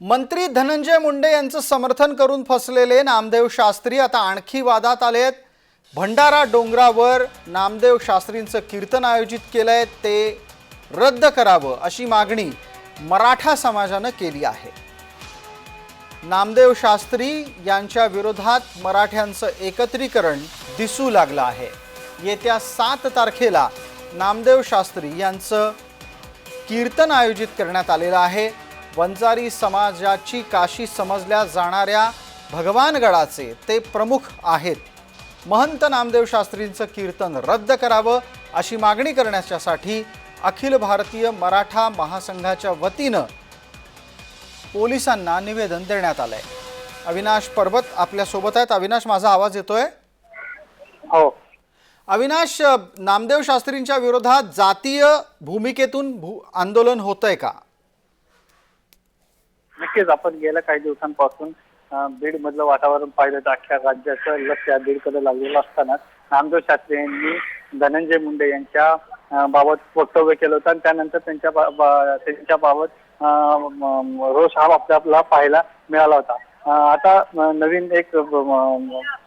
मंत्री धनंजय मुंडे यांचं समर्थन करून फसलेले नामदेव शास्त्री आता आणखी वादात आले आहेत भंडारा डोंगरावर नामदेव शास्त्रींचं कीर्तन आयोजित केलं आहे ते रद्द करावं अशी मागणी मराठा समाजानं केली आहे. नामदेव शास्त्री यांच्या विरोधात मराठ्यांचं एकत्रीकरण दिसू लागलं आहे. येत्या सात तारखेला नामदेव शास्त्री यांचं कीर्तन आयोजित करण्यात आलेलं आहे. वंजारी समाजाची काशी समजल्या जाणाऱ्या भगवानगडाचे ते प्रमुख आहेत. महंत नामदेव शास्त्रींचं कीर्तन रद्द करावं अशी मागणी करण्याच्यासाठी अखिल भारतीय मराठा महासंघाच्या वतीनं पोलिसांना निवेदन देण्यात आलंय. अविनाश पर्वत आपल्यासोबत आहेत. अविनाश माझा आवाज येतोय? हो. अविनाश नामदेव शास्त्रींच्या विरोधात जातीय भूमिकेतून भू आंदोलन होतंय का? नक्कीच आपण गेल्या काही दिवसांपासून बीड मधलं वातावरण पाहिलं तर अख्ख्या राज्याचं लक्ष या बीडकडे लागलेलं असताना नामदेव शास्त्री यांनी धनंजय मुंडे यांच्या बाबत वक्तव्य केलं होतं आणि त्यानंतर त्यांच्या त्यांच्या बाबत रोष हा आपल्याला पाहायला मिळाला होता. आता नवीन एक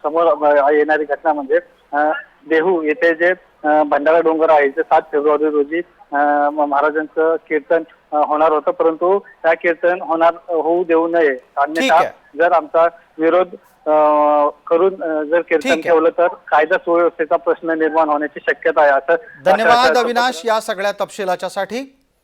समोर येणारी घटना म्हणजे देहू येथे जे भंडारा डोंगर आहे ते सात फेब्रुवारी रोजी महाराजांचं कीर्तन होणार होतं परंतु त्या कीर्तन होणार होऊ देऊ नये अन्यथा. जर आमचा विरोध अं, करून जर कीर्तन. ठेवलं तर कायदा सुव्यवस्थेचा प्रश्न निर्माण होण्याची शक्यता आहे असं धन्यवाद अविनाश या सगळ्या तपशिलाच्यासाठी